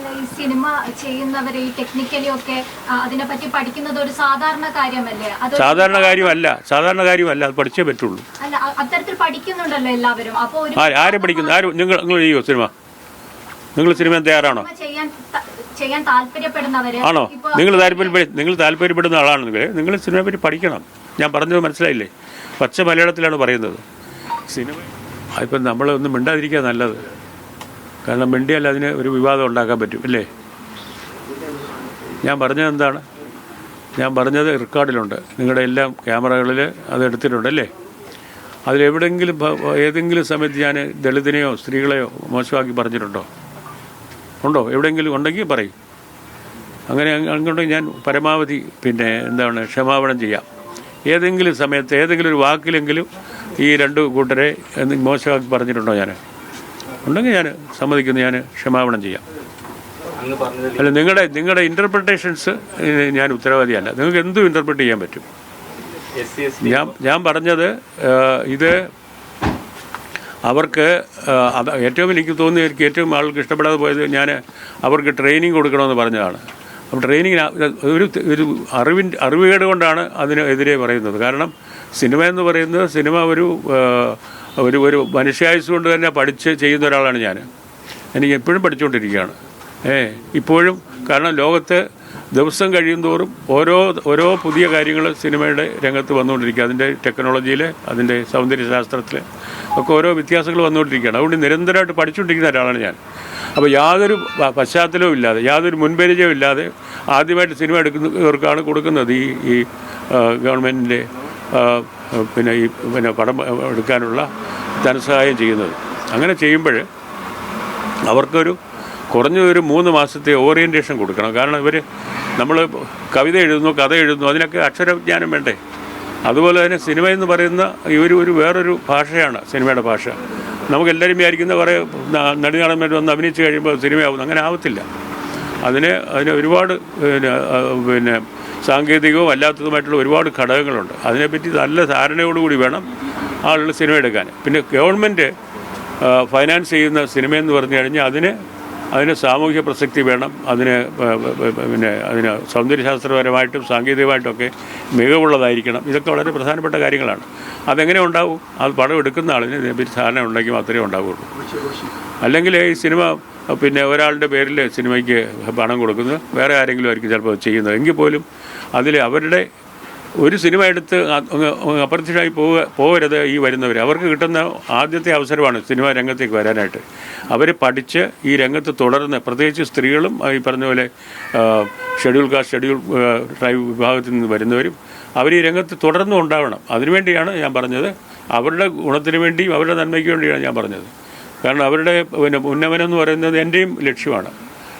അല്ല ഈ സിനിമ ചെയ്യുന്നവരെ ഈ ടെക്നിക്കലി ഒക്കെ അതിനെ പറ്റി പഠിക്കുന്നത് ഒരു സാധാരണ കാര്യമല്ലേ? സാധാരണ കാര്യമല്ല. സാധാരണ കാര്യമല്ല. അത് പഠിച്ചേ പറ്റുള്ളൂ. അല്ല അത്തരത്തിൽ പഠിക്കുന്നുണ്ടല്ലോ എല്ലാവരും. അപ്പൊ ആര് പഠിക്കുന്നു? ആര് നിങ്ങൾ നിങ്ങൾ ചെയ്യോ സിനിമ? നിങ്ങൾ സിനിമ തയ്യാറാണോ? ചെയ്യാൻ ചെയ്യാൻ താല്പര്യപ്പെടുന്നവര് ആണോ? നിങ്ങൾ താല്പര്യപ്പെടും നിങ്ങൾ താല്പര്യപ്പെടുന്ന ആളാണെങ്കിൽ നിങ്ങൾ. സിനിമയെ പറ്റി പഠിക്കണം. ഞാൻ പറഞ്ഞത് മനസ്സിലായില്ലേ? പച്ച മലയാളത്തിലാണ് പറയുന്നത്. സിനിമ ഇപ്പം നമ്മളൊന്നും മിണ്ടാതിരിക്കുക നല്ലത്. കാരണം മിണ്ടിയാൽ അതിന് ഒരു വിവാദം ഉണ്ടാക്കാൻ പറ്റും അല്ലേ? ഞാൻ പറഞ്ഞത് എന്താണ്? ഞാൻ പറഞ്ഞത് റെക്കോർഡിലുണ്ട്. നിങ്ങളുടെ എല്ലാം ക്യാമറകളിൽ അത് എടുത്തിട്ടുണ്ട് അല്ലേ? അതിലെവിടെങ്കിലും ഏതെങ്കിലും സമയത്ത് ഞാൻ ദളിതനെയോ സ്ത്രീകളെയോ മോശമാക്കി പറഞ്ഞിട്ടുണ്ടോ? ഉണ്ടോ? എവിടെയെങ്കിലും ഉണ്ടെങ്കിൽ പറയും. അങ്ങനെ അങ്ങ് അങ്ങോട്ട് ഞാൻ പരമാവധി പിന്നെ എന്താണ് ക്ഷമാപണം ചെയ്യാം. ഏതെങ്കിലും സമയത്ത് ഏതെങ്കിലും ഒരു വാക്കിലെങ്കിലും ഈ രണ്ട് കൂട്ടരെ മോശമാക്കി പറഞ്ഞിട്ടുണ്ടോ ഞാൻ? ഉണ്ടെങ്കിൽ ഞാൻ സമ്മതിക്കുന്നു ഞാൻ ക്ഷമാപണം ചെയ്യാം. അല്ല നിങ്ങളുടെ നിങ്ങളുടെ ഇന്റർപ്രിട്ടേഷൻസ് ഞാൻ ഉത്തരവാദിയല്ല. നിങ്ങൾക്ക് എന്തും ഇന്റർപ്രിറ്റ് ചെയ്യാൻ പറ്റും. ഞാൻ ഞാൻ പറഞ്ഞത് ഇത് അവർക്ക് ഏറ്റവും എനിക്ക് തോന്നി എനിക്ക് ഏറ്റവും ആൾക്ക് ഇഷ്ടപ്പെടാതെ പോയത് ഞാൻ അവർക്ക് ട്രെയിനിങ് കൊടുക്കണമെന്ന് പറഞ്ഞതാണ്. അപ്പം ട്രെയിനിങ്ങിന് ഒരു ഒരു അറിവിന്റെ അറിവുകേട് കൊണ്ടാണ് അതിന് എതിരെ പറയുന്നത്. കാരണം സിനിമ എന്ന് പറയുന്നത് സിനിമ ഒരു ഒരു ഒരു മനുഷ്യായുസ് കൊണ്ട് തന്നെ പഠിച്ച് ചെയ്യുന്ന ഒരാളാണ് ഞാൻ. എനിക്ക് എപ്പോഴും പഠിച്ചുകൊണ്ടിരിക്കുകയാണ്. ഏ ഇപ്പോഴും കാരണം ലോകത്ത് ദിവസം കഴിയും തോറും ഓരോ ഓരോ പുതിയ കാര്യങ്ങൾ സിനിമയുടെ രംഗത്ത് വന്നുകൊണ്ടിരിക്കുക. അതിന്റെ ടെക്നോളജിയിൽ അതിന്റെ സൗന്ദര്യശാസ്ത്രത്തിൽ ഒക്കെ ഓരോ വ്യത്യാസങ്ങൾ വന്നുകൊണ്ടിരിക്കുകയാണ്. അതുകൊണ്ട് നിരന്തരമായിട്ട് പഠിച്ചുകൊണ്ടിരിക്കുന്ന ഒരാളാണ് ഞാൻ. അപ്പോൾ യാതൊരു പശ്ചാത്തലവും ഇല്ലാതെ യാതൊരു മുൻപരിചയവും ഇല്ലാതെ ആദ്യമായിട്ട് സിനിമ എടുക്കുന്നവർക്കാണ് കൊടുക്കുന്നത് ഈ ഈ ഗവൺമെന്റിന്റെ പിന്നെ ഈ പിന്നെ പടം എടുക്കാനുള്ള ധനസഹായം ചെയ്യുന്നത്. അങ്ങനെ ചെയ്യുമ്പോൾ അവർക്കൊരു കുറഞ്ഞൊരു മൂന്ന് മാസത്തെ ഓറിയന്റേഷൻ കൊടുക്കണം. കാരണം ഇവർ നമ്മൾ കവിത എഴുതുന്നു കഥ എഴുതുന്നു അതിനൊക്കെ അക്ഷരവിജ്ഞാനം വേണ്ടേ? അതുപോലെ തന്നെ സിനിമ എന്ന് പറയുന്ന ഈ ഒരു ഒരു വേറൊരു ഭാഷയാണ് സിനിമയുടെ ഭാഷ. നമുക്ക് എല്ലാവരും വിചാരിക്കുന്ന കുറേ നടിനടന്മാർ വന്ന് അഭിനയിച്ച് കഴിയുമ്പോൾ സിനിമയാവുന്നു. അങ്ങനെ ആവത്തില്ല. അതിന് അതിന് ഒരുപാട് പിന്നെ സാങ്കേതികവും അല്ലാത്തതുമായിട്ടുള്ള ഒരുപാട് ഘടകങ്ങളുണ്ട്. അതിനെപ്പറ്റി നല്ല ധാരണയോടുകൂടി വേണം ആളുകൾ സിനിമ എടുക്കാൻ. പിന്നെ ഗവൺമെന്റ് ഫൈനാൻസ് ചെയ്യുന്ന സിനിമയെന്ന് പറഞ്ഞു കഴിഞ്ഞാൽ അതിന് അതിന് സാമൂഹ്യ പ്രസക്തി വേണം. അതിന് പിന്നെ അതിന് സൗന്ദര്യശാസ്ത്രപരമായിട്ടും സാങ്കേതികമായിട്ടൊക്കെ മികവുള്ളതായിരിക്കണം. ഇതൊക്കെ വളരെ പ്രധാനപ്പെട്ട കാര്യങ്ങളാണ്. അതെങ്ങനെ ഉണ്ടാവും? അത് പടം എടുക്കുന്ന ആളിന് ഇതിനെപ്പറ്റി ധാരണ ഉണ്ടെങ്കിൽ മാത്രമേ ഉണ്ടാവുകയുള്ളൂ അല്ലെങ്കിൽ ഈ സിനിമ പിന്നെ ഒരാളുടെ പേരിൽ സിനിമയ്ക്ക് പണം കൊടുക്കുന്നത്. വേറെ ആരെങ്കിലും ആയിരിക്കും ചിലപ്പോൾ ചെയ്യുന്നത്. എങ്കിൽ പോലും അതിൽ അവരുടെ ഒരു സിനിമ എടുത്ത് അപ്രത്യക്ഷമായി പോവുക പോകരുത് ഈ വരുന്നവർ അവർക്ക് കിട്ടുന്ന ആദ്യത്തെ അവസരമാണ് സിനിമ രംഗത്തേക്ക് വരാനായിട്ട്. അവർ പഠിച്ച് ഈ രംഗത്ത് തുടർന്ന് പ്രത്യേകിച്ച് സ്ത്രീകളും ഈ പറഞ്ഞ പോലെ ഷെഡ്യൂൾ കാസ്റ്റ് ഷെഡ്യൂൾ ട്രൈബ് വിഭാഗത്തിൽ നിന്ന് വരുന്നവരും അവർ ഈ രംഗത്ത് തുടർന്നും ഉണ്ടാവണം. അതിനുവേണ്ടിയാണ് ഞാൻ പറഞ്ഞത്. അവരുടെ ഗുണത്തിന് വേണ്ടിയും അവരുടെ നന്മയ്ക്ക് വേണ്ടിയാണ് ഞാൻ പറഞ്ഞത്. കാരണം അവരുടെ പിന്നെ ഉന്നമനം എന്ന് പറയുന്നത് എന്റെയും ലക്ഷ്യമാണ്.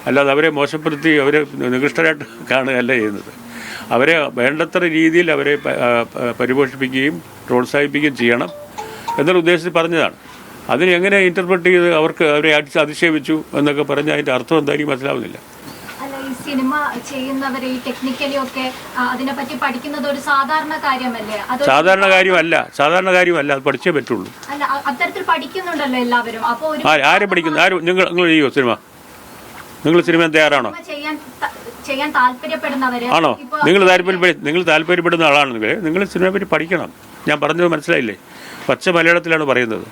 അല്ലാതെ അവരെ മോശപ്പെടുത്തി അവരെ നികൃഷ്ടരായിട്ട് കാണുകയല്ല ചെയ്യുന്നത്. അവരെ വേണ്ടത്ര രീതിയിൽ അവരെ പരിപോഷിപ്പിക്കുകയും പ്രോത്സാഹിപ്പിക്കുകയും ചെയ്യണം എന്നുള്ള ഉദ്ദേശത്തിൽ പറഞ്ഞതാണ്. അതിനെങ്ങനെ ഇന്റർപ്രറ്റ് ചെയ്ത് അവർക്ക് അവരെ അടിച്ച് അധിക്ഷേപിച്ചു എന്നൊക്കെ പറഞ്ഞാൽ അതിന്റെ അർത്ഥം എന്തായാലും മനസ്സിലാവുന്നില്ല. സിനിമ ചെയ്യുന്നവരെ ഈ ടെക്നിക്കലി ഒക്കെ അതിനെ അതിനെപ്പറ്റി പഠിക്കുന്നത് ഒരു സാധാരണ കാര്യമല്ലേ? സാധാരണ കാര്യമല്ല. സാധാരണ കാര്യമല്ല. അത് പഠിച്ചേ പറ്റുള്ളൂ. അല്ല അത്തരത്തിൽ പഠിക്കുന്നുണ്ടല്ലോ എല്ലാവരും. അപ്പൊ ആര് പഠിക്കുന്നു? ആര് നിങ്ങൾ നിങ്ങൾ ചെയ്യോ സിനിമ? നിങ്ങൾ സിനിമ തയ്യാറാണോ? ആണോ? നിങ്ങൾ താല്പര്യപ്പെടും നിങ്ങൾ താല്പര്യപ്പെടുന്ന ആളാണെങ്കിൽ നിങ്ങൾ സിനിമയെ പറ്റി പഠിക്കണം. ഞാൻ പറഞ്ഞത് മനസ്സിലായില്ലേ? പച്ച മലയാളത്തിലാണ് പറയുന്നത്.